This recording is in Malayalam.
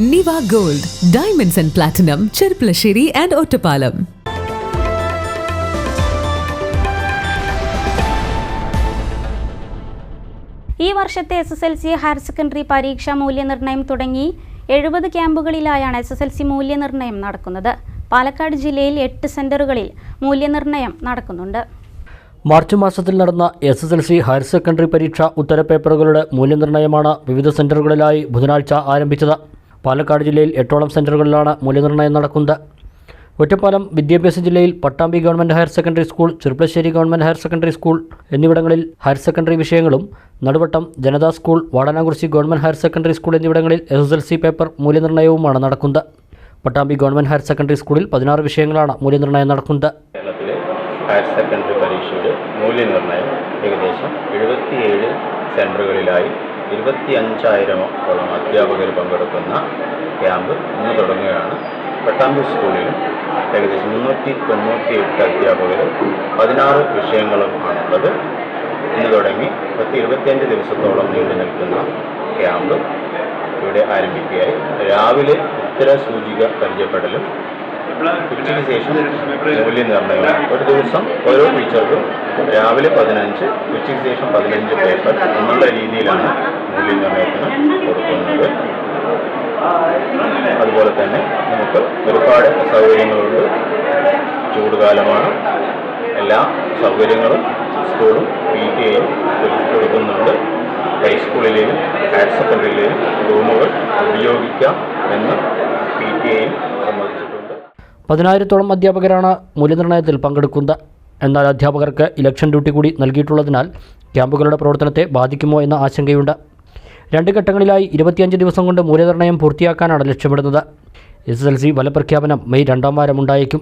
Niva gold diamonds and platinum Cherpulassery and Ottapalam ഈ വർഷത്തെ S S L C higher secondary പരീക്ഷാ മൂല്യനിർണയം തുടങ്ങി എഴുപത് ക്യാമ്പുകളിലായാണ് എസ് എസ് എൽ സി മൂല്യനിർണയം നടക്കുന്നത്. പാലക്കാട് ജില്ലയിൽ എട്ട് സെന്ററുകളിൽ മൂല്യനിർണയം നടക്കുന്നുണ്ട്. മാർച്ച് മാസത്തിൽ നടന്ന S S L C higher secondary പരീക്ഷ ഉത്തരപേപ്പറുകളുടെ മൂല്യനിർണയമാണ് വിവിധ സെന്ററുകളിലായി ബുധനാഴ്ച ആരംഭിച്ചത്. പാലക്കാട് ജില്ലയിൽ എട്ടോളം സെന്ററുകളിലാണ് മൂല്യനിർണയം നടക്കുന്നത്. ഒറ്റപ്പാലം വിദ്യാഭ്യാസ ജില്ലയിൽ Pattambi government higher secondary school Cherpulassery government higher secondary school എന്നിവിടങ്ങളിൽ ഹയർ സെക്കൻഡറി വിഷയങ്ങളും Naduvattam Janatha school Vadanamkurissi government higher secondary school എന്നിവിടങ്ങളിൽ S S L C paper മൂല്യനിർണയവുമാണ് നടക്കുന്നത്. പട്ടാമ്പി ഗവൺമെന്റ് ഹയർ സെക്കൻഡറി സ്കൂളിൽ പതിനാറ് വിഷയങ്ങളാണ് മൂല്യനിർണയം നടക്കുന്നത്. ഹയർ സെക്കൻഡറി പരീക്ഷയുടെ മൂല്യനിർണയം ഏകദേശം എഴുപത്തിയേഴ് സെന്ററുകളിലായി ഇരുപത്തി അഞ്ചായിരമോളം അധ്യാപകർ പങ്കെടുക്കുന്ന ക്യാമ്പ് ഇന്ന് തുടങ്ങുകയാണ്. പട്ടാമ്പി സ്കൂളിലും ഏകദേശം മുന്നൂറ്റി തൊണ്ണൂറ്റി എട്ട് അധ്യാപകർ പതിനാറ് വിഷയങ്ങളും ആണുള്ളത്. ഇന്ന് തുടങ്ങി പത്ത് ഇരുപത്തിയഞ്ച് ദിവസത്തോളം നീണ്ടു നിൽക്കുന്ന ക്യാമ്പ് ഇവിടെ ആരംഭിക്കുകയായി. രാവിലെ ഉത്തര സൂചിക പരിചയപ്പെടലും ഉച്ചയ്ക്ക് ശേഷം മൂല്യനിർണയം. ഒരു ദിവസം ഓരോ ടീച്ചർക്കും രാവിലെ പതിനഞ്ച് ഉച്ചയ്ക്ക് ശേഷം പതിനഞ്ച് പേപ്പർ എന്നുള്ള രീതിയിലാണ് മൂല്യനിർണയത്തിന് കൊടുക്കുന്നത്. അതുപോലെ തന്നെ നമുക്ക് ഒരുപാട് സൗകര്യങ്ങളുണ്ട്. ചൂടുകാലമാണ്. എല്ലാ സൗകര്യങ്ങളും സ്കൂളും പി ടി എയും കൊടുക്കുന്നുണ്ട്. ഹൈസ്കൂളിലെയും ഹയർ സെക്കൻഡറിയിലെയും റൂമുകൾ ഉപയോഗിക്കാം എന്ന് പി ടി എയും സമ്മതിച്ചിട്ടുണ്ട് പതിനായിരത്തോളം അധ്യാപകരാണ് മൂല്യനിർണയത്തിൽ പങ്കെടുക്കുന്നത്. എന്നാൽ അധ്യാപകർക്ക് ഇലക്ഷൻ ഡ്യൂട്ടി കൂടി നൽകിയിട്ടുള്ളതിനാൽ ക്യാമ്പുകളുടെ പ്രവർത്തനത്തെ ബാധിക്കുമോ എന്ന ആശങ്കയുണ്ട്. രണ്ട് ഘട്ടങ്ങളിലായി ഇരുപത്തിയഞ്ച് ദിവസം കൊണ്ട് മൂല്യനിർണയം പൂർത്തിയാക്കാനാണ് ലക്ഷ്യമിടുന്നത്. എസ് എസ് എൽ സി ഫലപ്രഖ്യാപനം മെയ് രണ്ടാം വാരം ഉണ്ടായേക്കും